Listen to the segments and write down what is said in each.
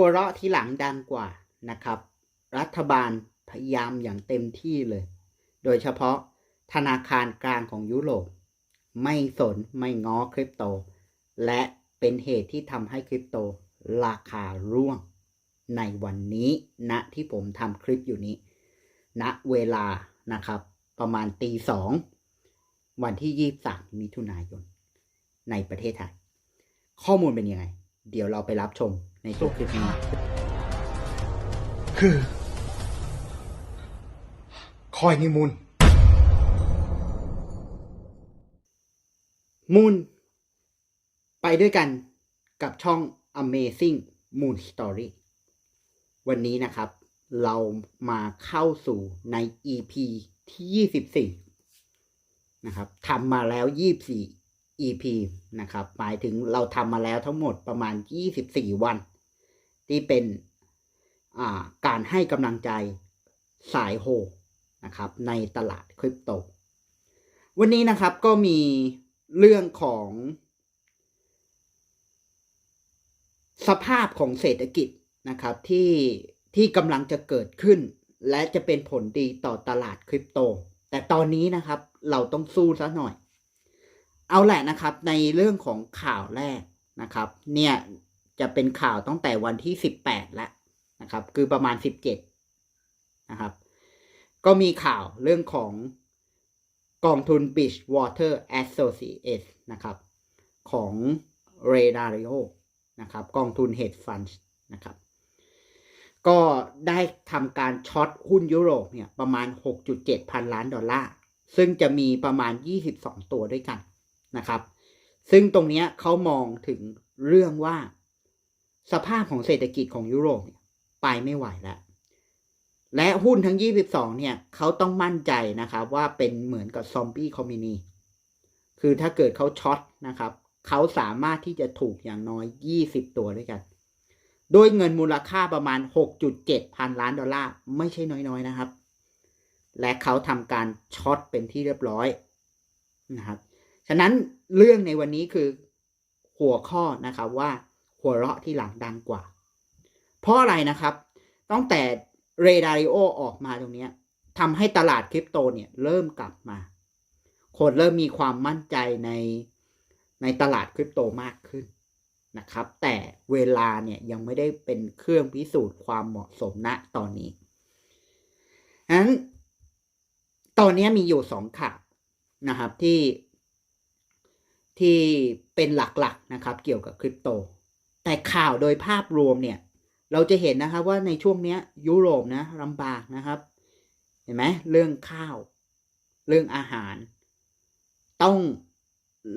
หัวเราะที่หลังดังกว่านะครับ รัฐบาลพยายามอย่างเต็มที่เลย โดยเฉพาะธนาคารกลางของยุโรปไม่สนไม่ง้อคริปโต และเป็นเหตุที่ทำให้คริปโตราคาร่วง ในวันนี้ณที่ผมทำคลิปอยู่นี้ณเวลานะครับ ประมาณตีสองวันที่ 23 มิถุนายน ในประเทศไทย ข้อมูลเป็นยังไง เดี๋ยวเราไปรับชม ในตัวคลิปนี้คือ คอยนิมูล มูนไปด้วยกันกับช่อง Amazing Moon Story วันนี้นะครับ เรามาเข้าสู่ใน EP ที่ 24 นะครับทำมาแล้ว 24 EP นะครับ หมายถึงเราทำมาแล้วทั้งหมดประมาณ 24 วัน ที่เป็นการให้กำลังใจสายโฮนะครับในตลาดคริปโต วันนี้นะครับก็มีเรื่องของ สภาพของเศรษฐกิจนะครับที่ที่กำลังจะเกิดขึ้น และจะเป็นผลดีต่อตลาดคริปโต แต่ตอนนี้นะครับเราต้องสู้ซะหน่อย เอาแหละนะครับในเรื่องของข่าวแรกนะครับ เนี่ยจะเป็นข่าวตั้งแต่วันที่18แปดแล้วนะครับ คือประมาณ17นะครับ ก็มีข่าวเรื่องของกองทุน Beach Water Associates นะครับ ของ r a d a r i o นะครับ กองทุน Hedge Fund นะครับ ก็ได้ทำการช็อตหุ้นยุโรปเนี่ยประมาณ 6.7 พันล้านดอลลาร์ ซึ่งจะมีประมาณ 22 ตัวด้วยกัน นะครับ ซึ่งตรงนี้เขามองถึงเรื่องว่า สภาพของเศรษฐกิจของยุโรปไปไม่ไหวแล้วและหุ้นทั้ง 22 เนี่ยเขาต้องมั่นใจนะครับว่าเป็นเหมือนกับซอมบี้คอมมินีคือถ้าเกิดเขาช็อตนะครับเขาสามารถที่จะถูกอย่างน้อย 20 ตัวด้วยกัน โดยเงินมูลค่าประมาณ 6.7 พันล้านดอลลาร์ ไม่ใช่น้อยๆนะครับ และเขาทำการช็อตเป็นที่เรียบร้อยนะครับ ฉะนั้นเรื่องในวันนี้คือหัวข้อนะครับว่าหัวเราะที่หลังดังกว่า เพราะอะไรนะครับ ตั้งแต่เรดาริโอออกมาตรงนี้ทำให้ตลาดคริปโตเนี่ยเริ่มกลับมา คนเริ่มมีความมั่นใจในในตลาดคริปโตมากขึ้นนะครับ แต่เวลาเนี่ยยังไม่ได้เป็นเครื่องพิสูจน์ความเหมาะสมณตอนนี้ฉะนั้นตอนนี้มีอยู่สองข่าวนะครับที่ ที่เป็นหลักๆนะครับเกี่ยวกับคริปโต แต่ข่าวโดยภาพรวมเนี่ยเราจะเห็นนะครับว่าในช่วงนี้ยยุโรปนะลำบากนะครับ เห็นไหมเรื่องข้าว เรื่องอาหาร ต้อง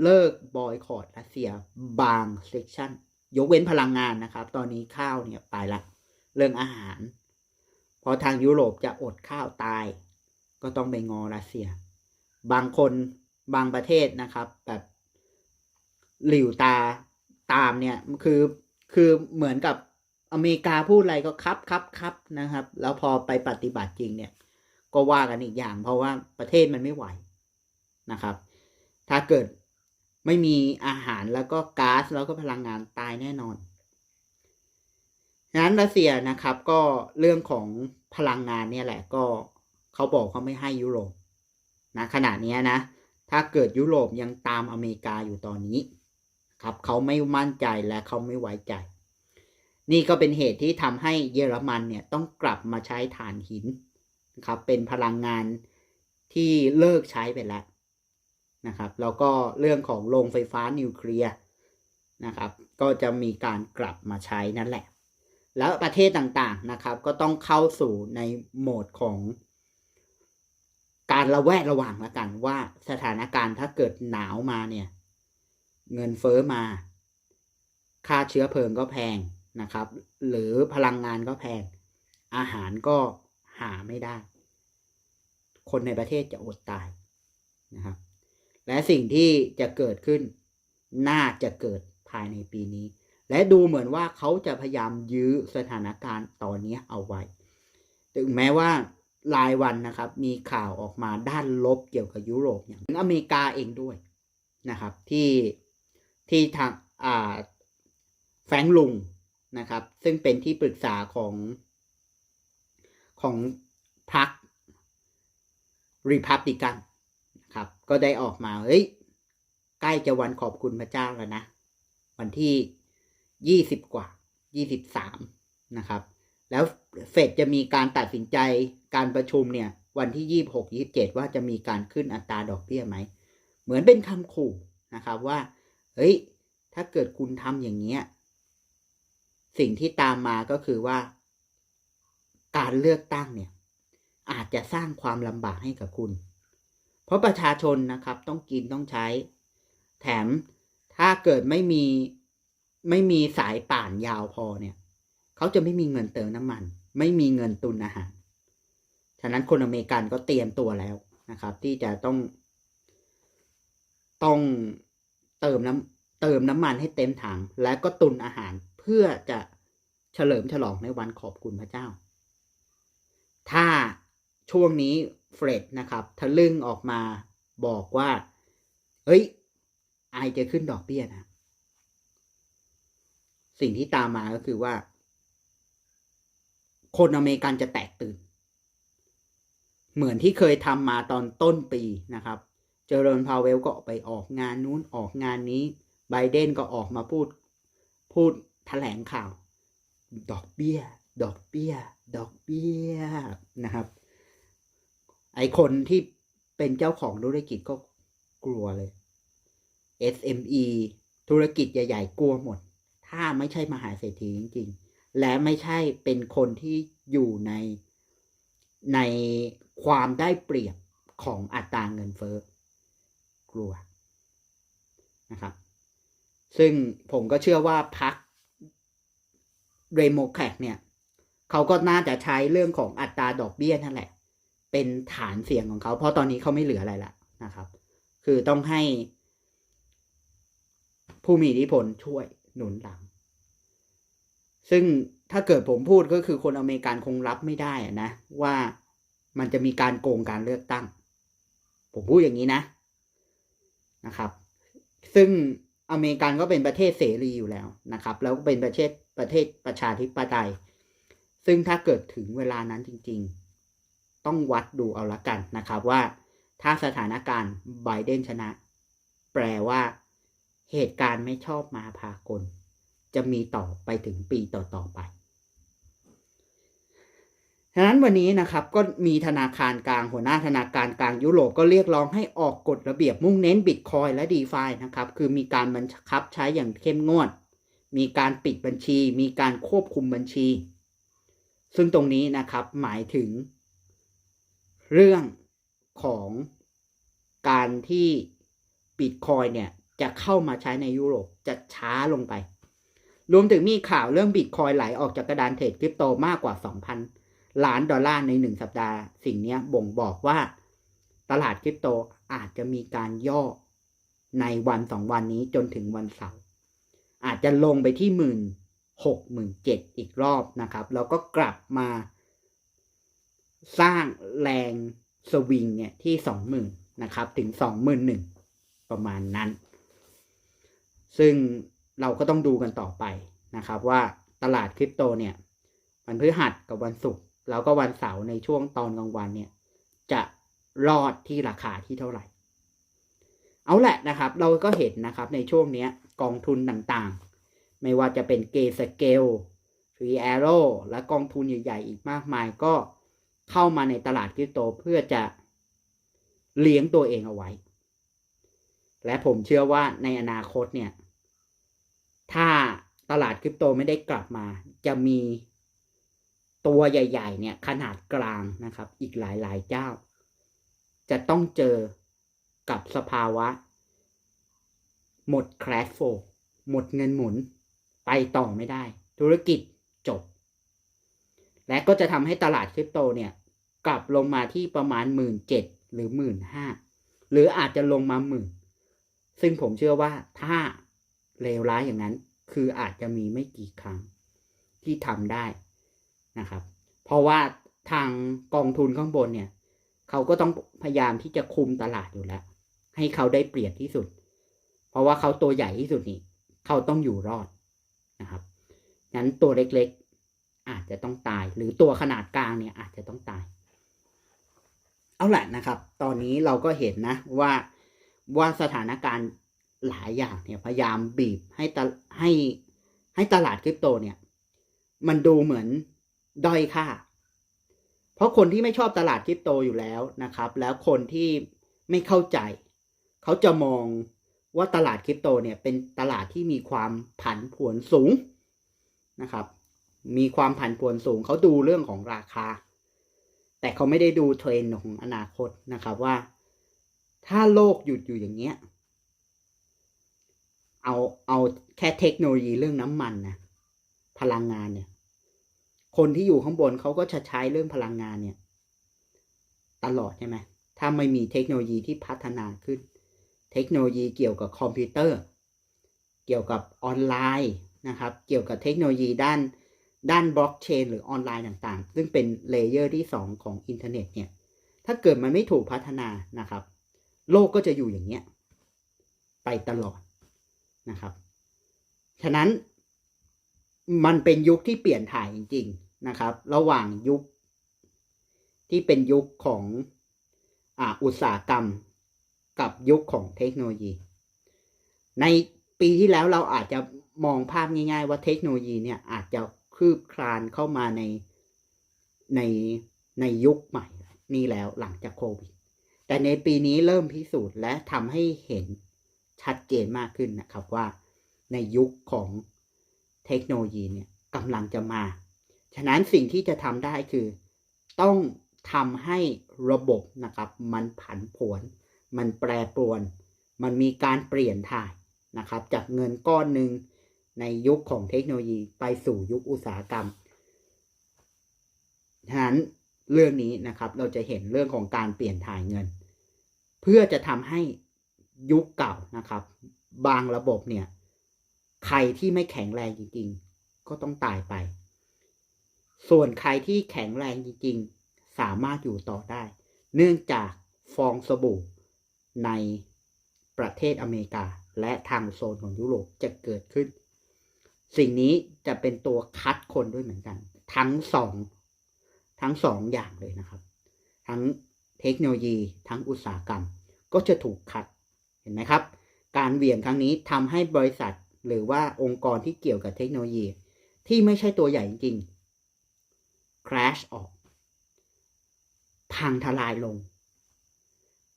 เลิกบอยคอรดรัสเซียบางเซกชันยกเว้นพลังงานนะครับ ตอนนี้ข้าวเนี่ยไปละ เรื่องอาหาร พอทางยุโรปจะอดข้าวตาย ก็ต้องไปงอรัสเซีย บางคนบางประเทศนะครับ แบบ หลิวตาตามเนี่ยคือคือเหมือนกับอเมริกาพูดอะไรก็ครับครับครับนะครับ แล้วพอไปปฏิบัติจริงเนี่ย ก็ว่ากันอีกอย่าง เพราะว่าประเทศมันไม่ไหวนะครับ ถ้าเกิดไม่มีอาหารแล้วก็ก๊าซแล้วก็พลังงานตายแน่นอนนั้นรัสเซียนะครับก็เรื่องของพลังงานเนี่ยแหละก็เขาบอกเขาไม่ให้ยุโรปนะขณะนี้นะ ถ้าเกิดยุโรปยังตามอเมริกาอยู่ตอนนี้ ครับเขาไม่มั่นใจและเขาไม่ไว้ใจ นี่ก็เป็นเหตุที่ทำให้เยอรมันเนี่ยต้องกลับมาใช้ถ่านหินนะครับเป็นพลังงานที่เลิกใช้ไปแล้วนะครับแล้วก็เรื่องของโรงไฟฟ้านิวเคลียร์นะครับก็จะมีการกลับมาใช้นั่นแหละ แล้วประเทศต่างๆนะครับ ก็ต้องเข้าสู่ในโหมดของ การระแวดระวังแล้วกันว่าสถานการณ์ถ้าเกิดหนาวมาเนี่ย เงินเฟ้อมา ค่าเชื้อเพลิงก็แพงนะครับ หรือพลังงานก็แพง อาหารก็หาไม่ได้ คนในประเทศจะอดตายนะครับ และสิ่งที่จะเกิดขึ้น น่าจะเกิดภายในปีนี้ และดูเหมือนว่าเขาจะพยายามยื้อสถานการณ์ตอนนี้เอาไว้ ถึงแม้ว่ารายวันนะครับ มีข่าวออกมาด้านลบเกี่ยวกับยุโรปอย่างอเมริกาเองด้วยนะครับ ที่ ที่ทางแฟงลุงนะครับ ซึ่งเป็นที่ปรึกษาของของพรรครีพับลิกันนะครับ ก็ได้ออกมา เฮ้ย ใกล้จะวันขอบคุณพระเจ้าแล้วนะ วันที่ยี่สิบกว่ายี่สิบสามนะครับ แล้วเฟดจะมีการตัดสินใจการประชุมเนี่ย วันที่ยี่หกยี่เจ็ดว่าจะมีการขึ้นอัตราดอกเบี้ยไหม เหมือนเป็นคำขู่นะครับว่า เฮ้ย ถ้าเกิดคุณทำอย่างเงี้ย สิ่งที่ตามมาก็คือว่า การเลือกตั้งเนี่ย อาจจะสร้างความลำบากให้กับคุณ เพราะประชาชนนะครับ ต้องกินต้องใช้ แถมถ้าเกิดไม่มีไม่มีสายป่านยาวพอเนี่ย เขาจะไม่มีเงินเติมน้ำมัน ไม่มีเงินตุนอาหาร ฉะนั้นคนอเมริกันก็เตรียมตัวแล้วนะครับ ที่จะต้องต้อง เติมน้ำเติมน้ำมันให้เต็มถัง และก็ตุนอาหารเพื่อจะเฉลิมฉลองในวันขอบคุณพระเจ้า ถ้าช่วงนี้เฟรดนะครับทะลึ่งออกมาบอกว่า เฮ้ย ไอจะขึ้นดอกเบี้ยนะ สิ่งที่ตามมาก็คือว่า คนอเมริกันจะแตกตื่น เหมือนที่เคยทำมาตอนต้นปีนะครับ เจอร์นพาวเวลก็ไปออกงานนู้นออกงานนี้ไบเดนก็ออกมาพูดพูดแถลงข่าว ดอกเบี้ย ดอกเบี้ย ดอกเบี้ยนะครับ ไอคนที่เป็นเจ้าของธุรกิจก็กลัวเลย SME ธุรกิจใหญ่ๆกลัวหมด ถ้าไม่ใช่มหาเศรษฐีจริง ๆ และไม่ใช่เป็นคนที่อยู่ในในความได้เปรียบของอัตราเงินเฟ้อ กลัวนะครับ ซึ่งผมก็เชื่อว่าพักเรโมแคกเนี่ยเขาก็น่าจะใช้เรื่องของอัตราดอกเบี้ยนั่นแหละ เป็นฐานเสียงของเขา เพราะตอนนี้เขาไม่เหลืออะไรละนะครับ คือต้องให้ ผู้มีอิทธิพลช่วยหนุนหลัง ซึ่งถ้าเกิดผมพูดก็คือคนอเมริกันคงรับไม่ได้อะนะ ว่ามันจะมีการโกงการเลือกตั้ง ผมพูดอย่างนี้นะ นะครับ ซึ่งอเมริกันก็เป็นประเทศเสรีอยู่แล้วนะครับ แล้วก็เป็นประเทศประเทศประชาธิปไตย ซึ่งถ้าเกิดถึงเวลานั้นจริง ๆ ต้องวัดดูเอาละกันนะครับว่าถ้าสถานการณ์ไบเดนชนะ แปลว่าเหตุการณ์ไม่ชอบมาพากล จะมีต่อไปถึงปีต่อๆไป ฉะนั้นวันนี้นะครับก็มีธนาคารกลางหัวหน้าธนาคารกลางยุโรปก็เรียกร้องให้ออกกฎระเบียบมุ่งเน้นบิตคอยและ d e f านะครับคือมีการบังคับใช้อย่างเข้มงวด มีการปิดบัญชี มีการควบคุมบัญชี ซึ่งตรงนี้นะครับหมายถึง เรื่องของการที่บิตคอยเนี่ยจะเข้ามาใช้ในยุโรปจะช้าลงไป รวมถึงมีข่าวเรื่องบิตคอยไหลออกจากกระดานเทรดคริปโตมากกว่า 2,000 ล้านดอลลาร์ในหนึ่งสัปดาห์ สิ่งนี้บ่งบอกว่าตลาดคริปโตอาจจะมีการย่อในวันสองวันนี้จนถึงวันเสาร์อาจจะลงไปที่หมื่นหกหมื่นเจ็ดอีกรอบนะครับ แล้วก็กลับมาสร้างแรงสวิงเนี่ยที่สองหมื่นนะครับ ถึงสองหมื่นหนึ่งประมาณนั้น ซึ่งเราก็ต้องดูกันต่อไปนะครับ ว่าตลาดคริปโตเนี่ย วันพฤหัสกับวันศุกร์ แล้วก็วันเสาร์ในช่วงตอนกลางวันเนี่ย จะรอดที่ราคาที่เท่าไหร่ เอาแหละนะครับ เราก็เห็นนะครับในช่วงเนี้ยกองทุนต่างๆ ไม่ว่าจะเป็นเกสเกลฟรีแอโรและกองทุนใหญ่ๆ อีกมากมายก็เข้ามาในตลาดคริปโตเพื่อจะเลี้ยงตัวเองเอาไว้ และผมเชื่อว่าในอนาคตเนี่ย ถ้าตลาดคริปโตไม่ได้กลับมา จะมี ตัวใหญ่ ๆ เนี่ยขนาดกลางนะครับ อีกหลายๆเจ้า จะต้องเจอกับสภาวะ หมดแครชโฟหมดเงินหมุน ไปต่อไม่ได้ ธุรกิจจบ และก็จะทำให้ตลาดคริปโตเนี่ย กลับลงมาที่ประมาณหมื่นเจ็ดหรือหมื่นห้าหรืออาจจะลงมาหมื่นซึ่งผมเชื่อว่าถ้าเลวร้ายอย่างนั้น คืออาจจะมีไม่กี่ครั้งที่ทำได้ นะครับ เพราะว่าทางกองทุนข้างบนเนี่ยเขาก็ต้องพยายามที่จะคุมตลาดอยู่แล้ว ให้เขาได้เปรียบที่สุด เพราะว่าเขาตัวใหญ่ที่สุดนี่เขาต้องอยู่รอดนะครับงั้นตัวเล็กๆ อาจจะต้องตาย หรือตัวขนาดกลางเนี่ยอาจจะต้องตาย เอาแหละนะครับ ตอนนี้เราก็เห็นนะว่าว่าสถานการณ์หลายอย่างเนี่ยพยายามบีบให้ตให้ให้ตลาดคริปโตเนี่ย มันดูเหมือน ด้อยค่า เพราะคนที่ไม่ชอบตลาดคริปโตอยู่แล้วนะครับ แล้วคนที่ไม่เข้าใจ เขาจะมองว่าตลาดคริปโตเนี่ยเป็นตลาดที่มีความผันผวนสูงนะครับ มีความผันผวนสูง เขาดูเรื่องของราคา แต่เขาไม่ได้ดูเทรนด์ของอนาคตนะครับว่า ถ้าโลกหยุดอยู่อย่างเงี้ย เอาเอาแค่เทคโนโลยีเรื่องน้ำมันนะพลังงานเนี่ย คนที่อยู่ข้างบนเขาก็จะใช้เรื่องพลังงานเนี่ย ตลอดใช่ไหมถ้าไม่มีเทคโนโลยีที่พัฒนาขึ้น เทคโนโลยีเกี่ยวกับคอมพิวเตอร์ เกี่ยวกับออนไลน์นะครับ เกี่ยวกับเทคโนโลยีด้านด้านบล็อกเชนหรือออนไลน์ต่างๆ ซึ่งเป็นเลเยอร์ที่ 2 ของอินเทอร์เน็ตเนี่ย ถ้าเกิดมันไม่ถูกพัฒนานะครับ โลกก็จะอยู่อย่างเงี้ย ไปตลอดนะครับ ฉะนั้น มันเป็นยุคที่เปลี่ยนถ่ายจริง ๆนะครับ ระหว่างยุค ที่เป็นยุคของออุตสาหกรรม กับยุคของเทคโนโลยี ในปีที่แล้วเราอาจจะมองภาพง่าย ๆ ว่าเทคโนโลยีเนี่ยอาจจะคืบคลานเข้ามาในในในยุคใหม่ นี่แล้วหลังจากโควิด แต่ในปีนี้เริ่มพิสูจน์และทำให้เห็นชัดเจนมากขึ้นนะครับว่าในยุคของ เทคโนโลยีเนี่ยกำลังจะมา ฉะนั้นสิ่งที่จะทำได้คือ ต้องทำให้ระบบนะครับ มันผันผวน มันแปรปรวน มันมีการเปลี่ยนถ่ายนะครับ จากเงินก้อนหนึ่งในยุคของเทคโนโลยีไปสู่ยุคอุตสาหกรรม ฉะนั้นเรื่องนี้นะครับเราจะเห็นเรื่องของการเปลี่ยนถ่ายเงิน เพื่อจะทำให้ยุคเก่านะครับ บางระบบเนี่ย ใครที่ไม่แข็งแรงจริง ๆ ก็ต้องตายไป ส่วนใครที่แข็งแรงจริง ๆ สามารถอยู่ต่อได้ เนื่องจากฟองสบู่ในประเทศอเมริกา และทางโซนของยุโรปจะเกิดขึ้น สิ่งนี้จะเป็นตัวคัดคนด้วยเหมือนกัน ทั้งสองทั้งสองอย่างเลยนะครับ ทั้งเทคโนโลยี ทั้งอุตสาหกรรม ก็จะถูกคัดเห็นไหมครับ การเหวี่ยงครั้งนี้ทำให้บริษัท หรือว่าองค์กรที่เกี่ยวกับเทคโนโลยี ที่ไม่ใช่ตัวใหญ่จริงๆ crash ออก พังทลายลง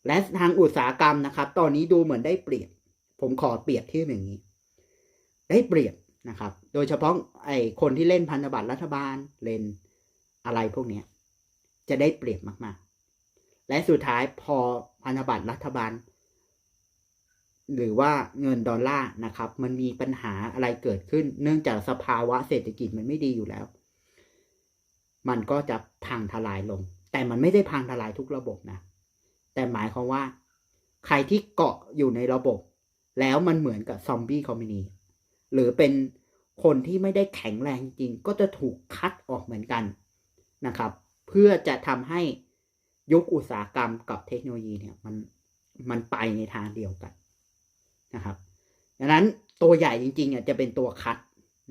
และทางอุตสาหกรรมนะครับ ตอนนี้ดูเหมือนได้เปรียบ ผมขอเปรียบที่อย่างนี้ ได้เปรียบนะครับ โดยเฉพาะไอ้คนที่เล่นพันธบัตรรัฐบาลเล่นอะไรพวกนี้จะได้เปรียบมาก ๆ และสุดท้ายพอพันธบัตรรัฐบาล หรือว่าเงินดอลลาร์นะครับ มันมีปัญหาอะไรเกิดขึ้น เนื่องจากสภาวะเศรษฐกิจมันไม่ดีอยู่แล้ว มันก็จะพังทลายลง แต่มันไม่ได้พังทลายทุกระบบนะ แต่หมายความว่า ใครที่เกาะอยู่ในระบบ แล้วมันเหมือนกับซอมบี้คอมมิวนีหรือเป็นคนที่ไม่ได้แข็งแรงจริงก็จะถูกคัดออกเหมือนกันนะครับ เพื่อจะทำให้ยุคอุตสาหกรรมกับเทคโนโลยีเนี่ยมันมันไปในทางเดียวกัน นะครับดังนั้นตัวใหญ่จริงๆอะจะเป็นตัวคัด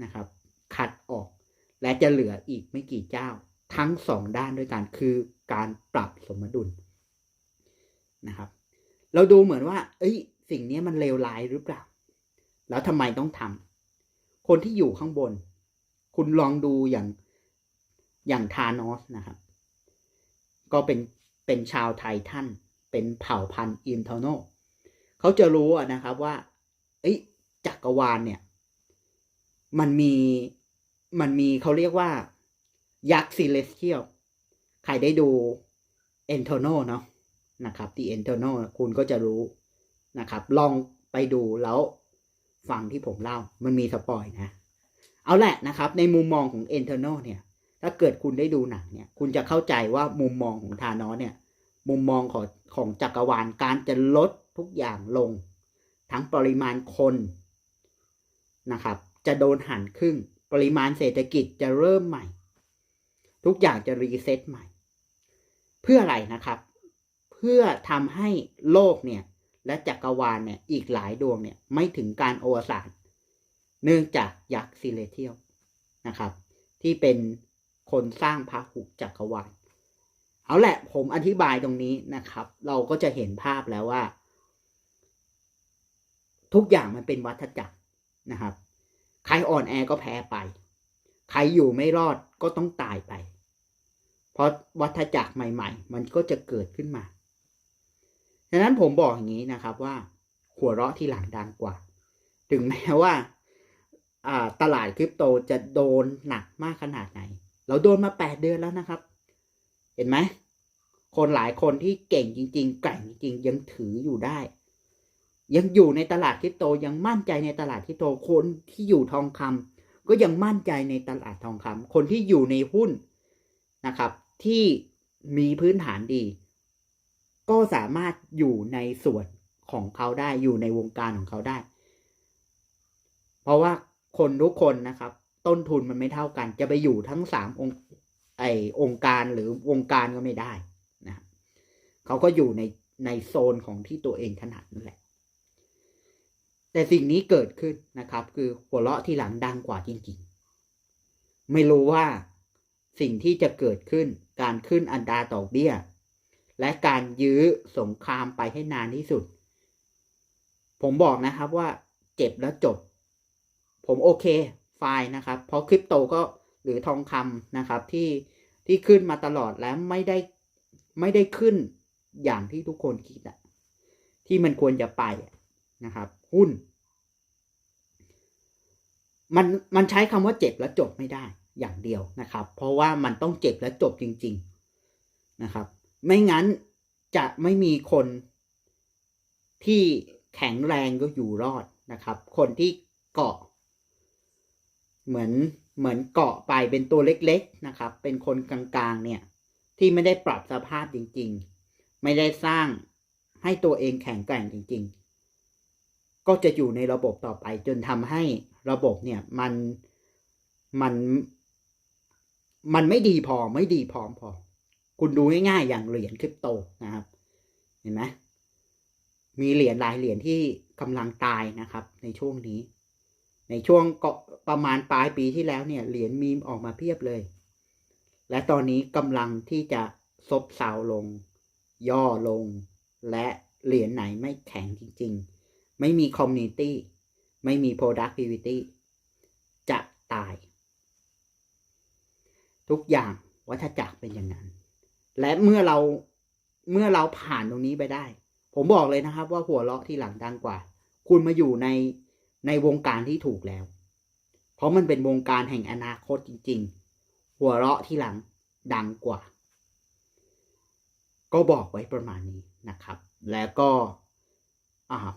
นะครับ คัดออก และจะเหลืออีกไม่กี่เจ้า ทั้งสองด้านด้วยกันคือการปรับสมดุลนะครับ เราดูเหมือนว่า เอ้ย สิ่งนี้มันเลวร้ายหรือเปล่า แล้วทำไมต้องทำคนที่อยู่ข้างบน คุณลองดูอย่างอย่างทานอสนะครับ ก็เป็นเป็นชาวไททันเป็นเผ่าพันธุ์อินเทอร์โน เขาจะรู้นะครับว่าเอ้ยจักรวาลเนี่ย มันมีมันมีเขาเรียกว่า ยักษ์ซิเลสเทียลใครได้ดูเอนโทโนเนาะนะครับที่เอนโทโนคุณก็จะรู้นะครับ ลองไปดูแล้วฟังที่ผมเล่า มันมีสปอยนะ เอาแหละนะครับ ในมุมมองของเอนโทโนเนี่ย ถ้าเกิดคุณได้ดูหนังเนี่ย คุณจะเข้าใจว่ามุมมองของทานอสเนี่ย มุมมองของของจักรวาลการจะลด ทุกอย่างลง ทั้งปริมาณคนนะครับ จะโดนหันครึ่ง ปริมาณเศรษฐกิจจะเริ่มใหม่ ทุกอย่างจะรีเซ็ตใหม่ เพื่ออะไรนะครับ เพื่อทำให้โลกเนี่ยและจักรวาลเนี่ยอีกหลายดวงเนี่ยไม่ถึงการโอวสานเนื่องจากยักษ์ซิเลเทียลนะครับ ที่เป็นคนสร้างพาหุจักรวาล เอาแหละผมอธิบายตรงนี้นะครับ เราก็จะเห็นภาพแล้วว่า ทุกอย่างมันเป็นวัฏจักรนะครับ ใครอ่อนแอก็แพ้ไป ใครอยู่ไม่รอดก็ต้องตายไป เพราะวัฏจักรใหม่ ๆ มันก็จะเกิดขึ้นมาฉะนั้นผมบอกอย่างนี้นะครับว่า หัวเราะที่หลังดังกว่า ถึงแม้ว่าตลาดคริปโตจะโดนหนักมากขนาดไหน เราโดนมาแปดเดือนแล้วนะครับ เห็นไหม คนหลายคนที่เก่งจริง ๆ แกร่งจริง ๆ ยังถืออยู่ได้ ยังอยู่ในตลาดคริปโตยังมั่นใจในตลาดคริปโตคนที่อยู่ทองคำก็ยังมั่นใจในตลาดทองคำคนที่อยู่ในหุ้นนะครับ ที่มีพื้นฐานดี ก็สามารถอยู่ในส่วนของเขาได้อยู่ในวงการของเขาได้ เพราะว่าคนทุกคนนะครับ ต้นทุนมันไม่เท่ากัน จะไปอยู่ทั้งสามองค์ไอองค์การหรือวงการก็ไม่ได้นะครับเขาก็อยู่ในในโซนของที่ตัวเองถนัดนั่นแหละ แต่สิ่งนี้เกิดขึ้นนะครับ คือหัวเราะที่หลังดังกว่าจริงๆ ไม่รู้ว่าสิ่งที่จะเกิดขึ้นการขึ้นอัตราดอกเบี้ย และการยื้อสงครามไปให้นานที่สุด ผมบอกนะครับว่าเจ็บแล้วจบ ผมโอเคไฟล์นะครับ เพราะคริปโตก็หรือทองคำนะครับที่ที่ขึ้นมาตลอดแล้วไม่ได้ไม่ได้ขึ้นอย่างที่ทุกคนคิดอะที่มันควรจะไปนะครับ หุ้น มันมันใช้คำว่าเจ็บแล้วจบไม่ได้อย่างเดียวนะครับ เพราะว่ามันต้องเจ็บและจบจริง ๆนะครับ ไม่งั้นจะไม่มีคนที่แข็งแรงก็อยู่รอดนะครับ คนที่เกาะ เหมือนเหมือนเกาะไปเป็นตัวเล็กๆนะครับ เป็นคนกลางๆเนี่ยที่ไม่ได้ปรับสภาพจริง ๆ ไม่ได้สร้างให้ตัวเองแข็งแกร่งจริง ๆ ก็จะอยู่ในระบบต่อไป จนทำให้ระบบเนี่ยมันมันมันไม่ดีพอไม่ดีพร้อมพอ คุณดูง่ายๆอย่างเหรียญคริปโตนะครับ เห็นไหมมีเหรียญหลายเหรียญที่กำลังตายนะครับ ในช่วงนี้ ในช่วงก็ประมาณปลายปีที่แล้วเนี่ยเหรียญมีมออกมาเพียบเลย และตอนนี้กำลังที่จะซบเซาลง ย่อลง และเหรียญไหนไม่แข็งจริง ๆ ไม่มีคอมมูนิตี้ไม่มี productivity จะตาย ทุกอย่างวัฏจักรเป็นอย่างนั้น และเมื่อเราเมื่อเราผ่านตรงนี้ไปได้ ผมบอกเลยนะครับว่าหัวเราะที่หลังดังกว่า คุณมาอยู่ในในวงการที่ถูกแล้ว เพราะมันเป็นวงการแห่งอนาคตจริง ๆ หัวเราะที่หลังดังกว่า ก็บอกไว้ประมาณนี้นะครับ แล้วก็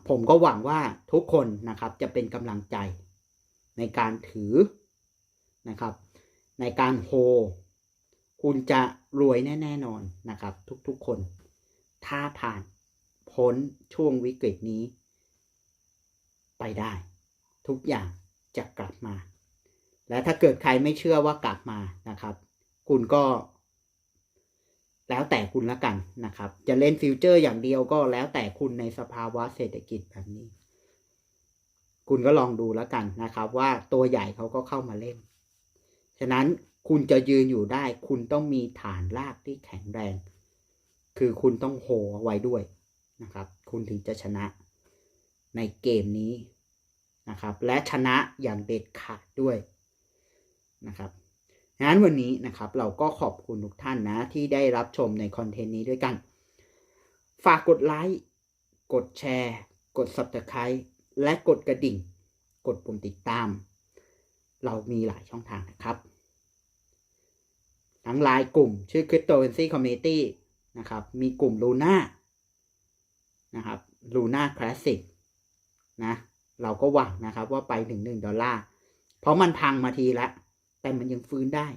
ผมก็หวังว่าทุกคนนะครับจะเป็นกำลังใจในการถือนะครับ ในการโฮ คุณจะรวยแน่นอนนะครับ ทุกๆคน ถ้าผ่านพ้นช่วงวิกฤตนี้ ไปได้ ทุกอย่างจะกลับมา และถ้าเกิดใครไม่เชื่อว่ากลับมานะครับ คุณก็ แล้วแต่คุณละกันนะครับ จะเล่นฟิวเจอร์อย่างเดียวก็แล้วแต่คุณในสภาวะเศรษฐกิจแบบนี้ คุณก็ลองดูแล้วกันนะครับ ว่าตัวใหญ่เขาก็เข้ามาเล่น ฉะนั้นคุณจะยืนอยู่ได้ คุณต้องมีฐานรากที่แข็งแรง คือคุณต้องโฮเอาไว้ด้วยนะครับ คุณถึงจะชนะในเกมนี้นะครับ และชนะอย่างเด็ดขาดด้วยนะครับ งั้นวันนี้นะครับเราก็ขอบคุณทุกท่านนะ ที่ได้รับชมในคอนเทนต์นี้ด้วยกัน ฝากกดไลค์กดแชร์ กด Subscribe และกดกระดิ่ง กดปุ่มติดตาม เรามีหลายช่องทางนะครับทั้งไลน์กลุ่มชื่อ Cryptocurrency Community นะครับ มีกลุ่ม Luna นะครับ Luna Classic นะ เราก็หวังนะครับว่าไปถึงหนึ่งดอลลาร์ เพราะมันพังมาทีแล้ว แต่มันยังฟื้นได้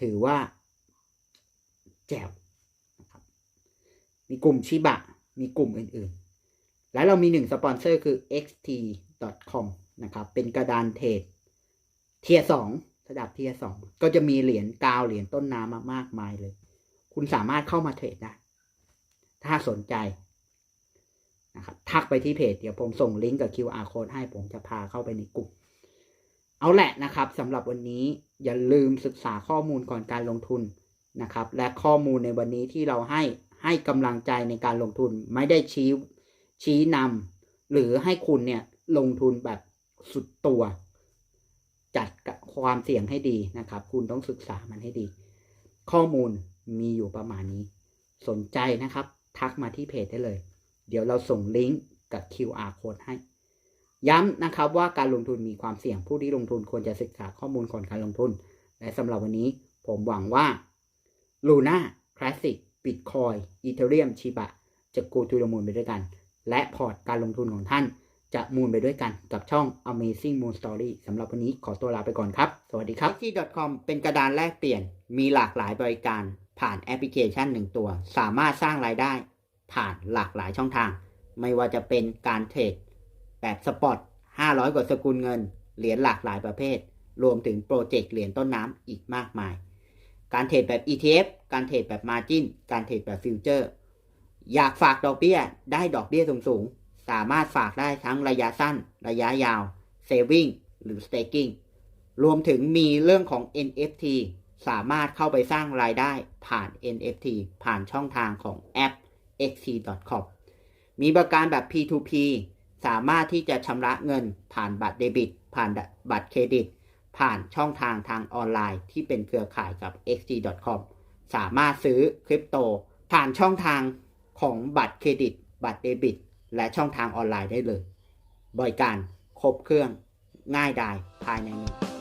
ถือว่า แจ๋วนะครับ มีกลุ่มชิบะ มีกลุ่มอื่นๆ และเรามีหนึ่งสปอนเซอร์คือ xt.com นะครับ เป็นกระดานเทรดเทียสองระดับเทียสองก็จะมีเหรียญกาวเหรียญต้นน้ำมามากมายเลย คุณสามารถเข้ามาเทรดได้ ถ้าสนใจนะครับทักไปที่เพจ เดี๋ยวผมส่งลิงก์กับ QR code ให้ผมจะพาเข้าไปในกลุ่ม เอาแหละนะครับสำหรับวันนี้อย่าลืมศึกษาข้อมูลก่อนการลงทุนนะครับ และข้อมูลในวันนี้ที่เราให้ให้กำลังใจในการลงทุนไม่ได้ชี้ชี้นำหรือให้คุณเนี่ยลงทุนแบบสุดตัว จัดกับความเสี่ยงให้ดีนะครับ คุณต้องศึกษามันให้ดี ข้อมูลมีอยู่ประมาณนี้ สนใจนะครับ ทักมาที่เพจได้เลย เดี๋ยวเราส่งลิงก์กับ QR code ให้ ย้ำนะครับว่าการลงทุนมีความเสี่ยงผู้ที่ลงทุนควรจะศึกษาข้อมูลก่อนการลงทุน และสำหรับวันนี้ผมหวังว่า Luna Classic Bitcoin Ethereum Shiba จะ go to the moon ไปด้วยกัน และพอร์ตการลงทุนของท่านจะมูนไปด้วยกันกับช่อง Amazing Moon Story สำหรับวันนี้ขอตัวลาไปก่อนครับ สวัสดีครับ c. .com เป็นกระดานแลกเปลี่ยน มีหลากหลายบริการ ผ่านแอปพลิเคชันหนึ่งตัว สามารถสร้างรายได้ ผ่านหลากหลายช่องทาง ไม่ว่าจะเป็นการเทรด แบบสปอต 500 กว่าสกุลเงิน เหรียญหลากหลายประเภท รวมถึงโปรเจกต์เหรียญต้นน้ำอีกมากมาย การเทรดแบบ ETF การเทรดแบบ Margin การเทรดแบบฟิวเจอร์ อยากฝากดอกเบี้ย ได้ดอกเบี้ยสูงๆ สามารถฝากได้ทั้งระยะสั้น ระยะยาว Saving หรือ Staking รวมถึงมีเรื่องของ NFT สามารถเข้าไปสร้างรายได้ผ่าน NFT ผ่านช่องทางของแอป xt.com มีบริการแบบ P2P สามารถที่จะชำระเงินผ่านบัตรเดบิต ผ่านบัตรเครดิต ผ่านช่องทางทางออนไลน์ที่เป็นเครือข่ายกับ XG.com สามารถซื้อคริปโต ผ่านช่องทางของบัตรเครดิต บัตรเดบิต และช่องทางออนไลน์ได้เลย บริการครบเครื่องง่ายดายภายในนี้